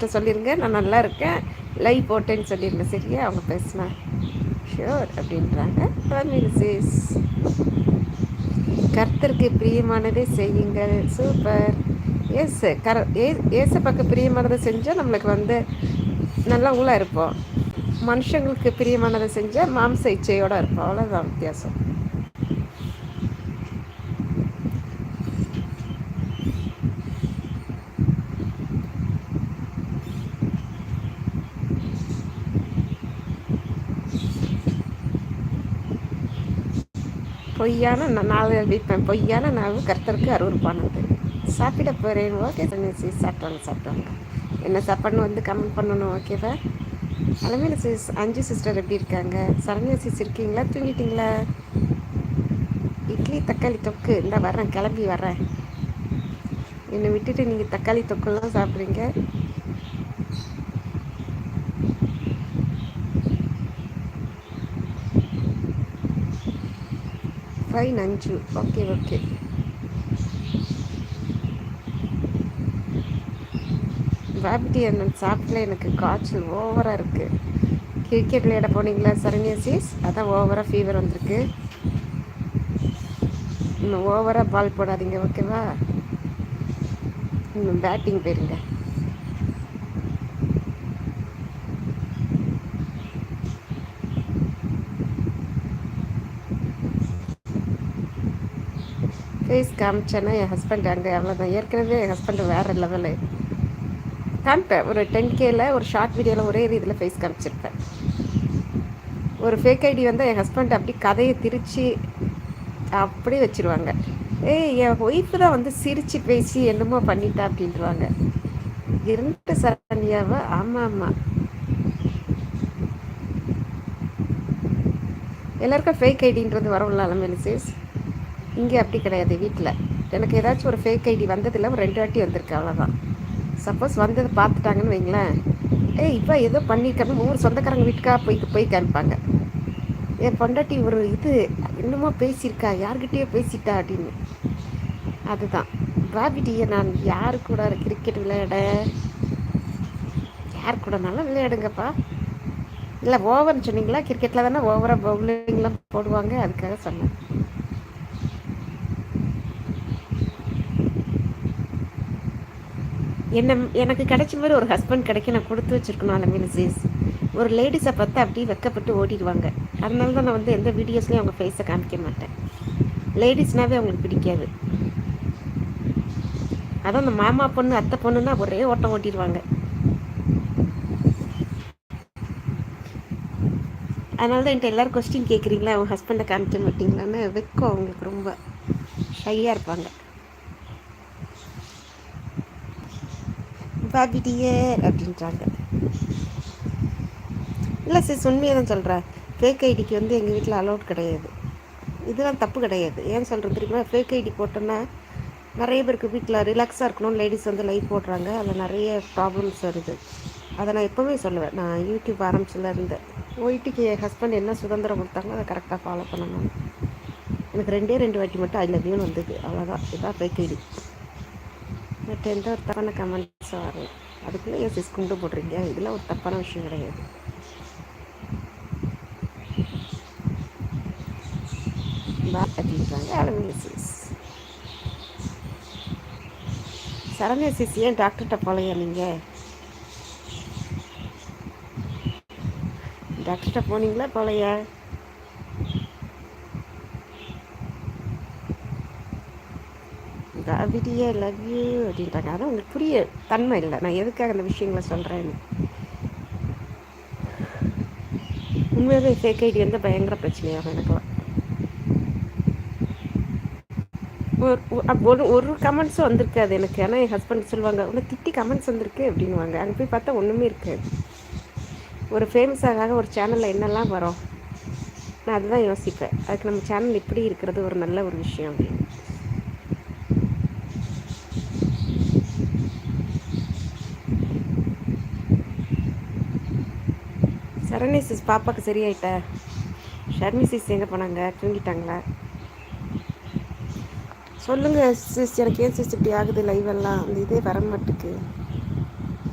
சொல்லிருங்க. நான் நல்லா இருக்கேன். லைவ் போட்டேன்னு சொல்லிருங்க. சரியா? அவங்க பேசினா. ஷியோர் அப்படின்றாங்க. மிஸ்ஸஸ் கர்த்தருக்கு பிரியமானதே செய்யுங்கள். சூப்பர் எஸ் கர ஏ ஏச பக்கம் பிரியமானதை செஞ்சால் நம்மளுக்கு வந்து நல்லவங்களாக இருப்போம். மனுஷங்களுக்கு பிரியமானதை செஞ்சால் மாம்ச இச்சையோடு இருப்போம். அவ்வளோதான் வித்தியாசம். பொய்யான நாள் விற்பேன் பொய்யான நாள் கருத்தருக்கு அருவறுப்பானது சாப்பிட போகிறேன் ஓகே சி சாப்பிட்டாங்க சாப்பிட்டாங்க என்ன சாப்பாடுன்னு வந்து கமெண்ட் பண்ணணும் ஓகேவா அலமேல சிஸ் அஞ்சு சிஸ்டர் எப்படி இருக்காங்க? சரண்யா சிஸ் இருக்கீங்களா? தூங்கிட்டீங்களா? இட்லி தக்காளி தொக்கு. இந்த வரேன் கிளம்பி வரேன் என்னை விட்டுட்டு நீங்கள் தக்காளி தொக்குலாம் சாப்பிட்றீங்க. ஃபைன் அஞ்சு ஓகே ஓகே பாபிட்டி அண்ணன் சாப்பிடல எனக்கு காய்ச்சல் ஓவராக இருக்குது கிரிக்கெட் விளையாட போனீங்களா சரண்யாசிஸ் அதான் ஓவராக ஃபீவர் வந்திருக்கு. இன்னும் ஓவராக பால் போடாதீங்க ஓகேவா இன்னும் பேட்டிங் போயிருங்க. ஃபேஸ் காமிச்சேன்னா என் ஹஸ்பண்ட் அங்கே அவ்வளோதான் ஏற்கனவே என் ஹஸ்பண்ட் வேறு லெவலு காமிப்பேன். ஒரு டென் கேல ஒரு ஷார்ட் வீடியோவில் ஒரே இதில் ஃபேஸ் காமிச்சிருப்பேன். ஒரு ஃபேக் ஐடி வந்து என் ஹஸ்பண்ட் அப்படி கதையை திரித்து அப்படி வச்சுருவாங்க. ஏய் என் ஒய்ஃபு தான் வந்து சிரித்து பேசி என்னமோ பண்ணிட்டா அப்படின்ட்டுருவாங்க இரண்டு சரண்யாவை? ஆமாம் ஆமாம் எல்லாருக்கும் ஃபேக் ஐடின்றது வரவில்ல மெலிசேஸ் இங்கே அப்படி கிடையாது வீட்டில். எனக்கு ஏதாச்சும் ஒரு ஃபேக் ஐடி வந்ததில்ல ஒரு ரெண்டு வாட்டி வந்திருக்கு அவ்வளோதான் சப்போஸ் வந்ததை பார்த்துட்டாங்கன்னு வைங்களேன். ஏய் இப்போ ஏதோ பண்ணியிருக்காங்க ஒவ்வொரு சொந்தக்காரங்க வீட்டுக்காக போய் போய் காமிப்பாங்க என் பொண்டாட்டி ஒரு இது இன்னுமோ பேசியிருக்கா யார்கிட்டயோ பேசிட்டா அப்படின்னு. அதுதான். பாபிட்டியை நான் யார் கூட கிரிக்கெட் விளையாட? யார் கூடனாலும் விளையாடுங்கப்பா. இல்லை ஓவர்னு சொன்னீங்களா? கிரிக்கெட்டில் தானே ஓவராக பவுலிங்லாம் போடுவாங்க அதுக்காக சொன்னேன். என்ன எனக்கு கிடைச்ச மாதிரி ஒரு ஹஸ்பண்ட் கிடைக்க நான் கொடுத்து வச்சுருக்கணும் அந்த மினிசீஸ் ஒரு லேடிஸை பார்த்து அப்படியே வெக்கப்பட்டு ஓடிடுவாங்க. அதனால தான் நான் வந்து எந்த வீடியோஸ்லையும் அவங்க ஃபேஸை காமிக்க மாட்டேன். லேடிஸ்னாவே அவங்களுக்கு பிடிக்காது. அதான் அந்த மாமா பொண்ணு அத்தை பொண்ணுன்னா ஒரே ஓட்டம் ஓட்டிடுவாங்க. அதனால தான் என்கிட்ட எல்லோரும் கொஸ்டின் கேட்குறீங்களா அவங்க ஹஸ்பண்டை காமிக்க மாட்டிங்களான்னு வெக்கம் அவங்களுக்கு ரொம்ப. ஷையாக இருப்பாங்க. பாபிட்டியே அப்படின்றாங்க. இல்லை சிஸ் உண்மையாக தான் சொல்கிறேன் ஃபேக் ஐடிக்கு வந்து எங்கள் வீட்டில் அலௌட் கிடையாது. இதெல்லாம் தப்பு கிடையாது. ஏன் சொல்கிறது தெரியுமா? ஃபேக் ஐடி போட்டோன்னா நிறைய பேருக்கு வீட்டில் ரிலாக்ஸாக இருக்கணும் லேடிஸ் வந்து லைஃப் போடுறாங்க. அதில் நிறைய ப்ராப்ளம்ஸ் வருது. அதை நான் எப்போவுமே சொல்லுவேன். நான் யூடியூப் ஆரம்பிச்சிலேருந்து இருந்தேன் என் ஹஸ்பண்ட் என்ன சுதந்திரம் கொடுத்தாங்களோ அதை கரெக்டாக ஃபாலோ பண்ணணும். எனக்கு ரெண்டே ரெண்டு வாட்டி மட்டும் ஐ லவ் யூன்னு வந்தது. அவ்வளோதான் இதுதான் ஃபேக் ஐடி பட் எந்த ஒரு தப்பான கமெண்ட்ஸும் வரும் அதுக்குள்ளே ஏன் சிஸ் குண்டு போடுறீங்க? இதெல்லாம் ஒரு தப்பான விஷயம் கிடையாது. அப்படின்றாங்க அலமில சிஸ் சரண்யா சிஸ் ஏன் டாக்டர்கிட்ட போலையா நீங்கள் டாக்டர்கிட்ட போனீங்களா? போலையா விடிய லவ் யூ அப்படின்றாங்க அதான் உங்களுக்கு புரிய தன்மை இல்லை. நான் எதுக்காக அந்த விஷயங்களை சொல்கிறேன்னு உண்மையாகவே ஃபேக் ஐடி வந்து பயங்கர பிரச்சனையாகும் எனக்குலாம் ஒரு ஒரு கமெண்ட்ஸும் வந்திருக்காது எனக்கு. ஆனால் என் ஹஸ்பண்ட் சொல்லுவாங்க உன்னை திட்டி கமெண்ட்ஸ் வந்திருக்கு அப்படின்வாங்க அங்கே போய் பார்த்தா ஒன்றுமே இருக்காது. ஒரு ஃபேமஸ் ஆகாத ஒரு சேனலில் என்னெல்லாம் வரும்? நான் அதுதான் யோசிப்பேன். அதுக்கு நம்ம சேனல் இப்படி இருக்கிறது ஒரு நல்ல ஒரு விஷயம் அப்படின்னு. சரணி சிஸ் பாப்பாவுக்கு சரியாயிட்ட. ஷர்மி சிஸ் எங்கே போனாங்க? தூங்கிட்டாங்களா? சொல்லுங்கள் சிஸ் எனக்கு ஏன் சிஸ் இப்படி ஆகுது? லைவ் எல்லாம் அந்த இதே வர மாட்டுக்கு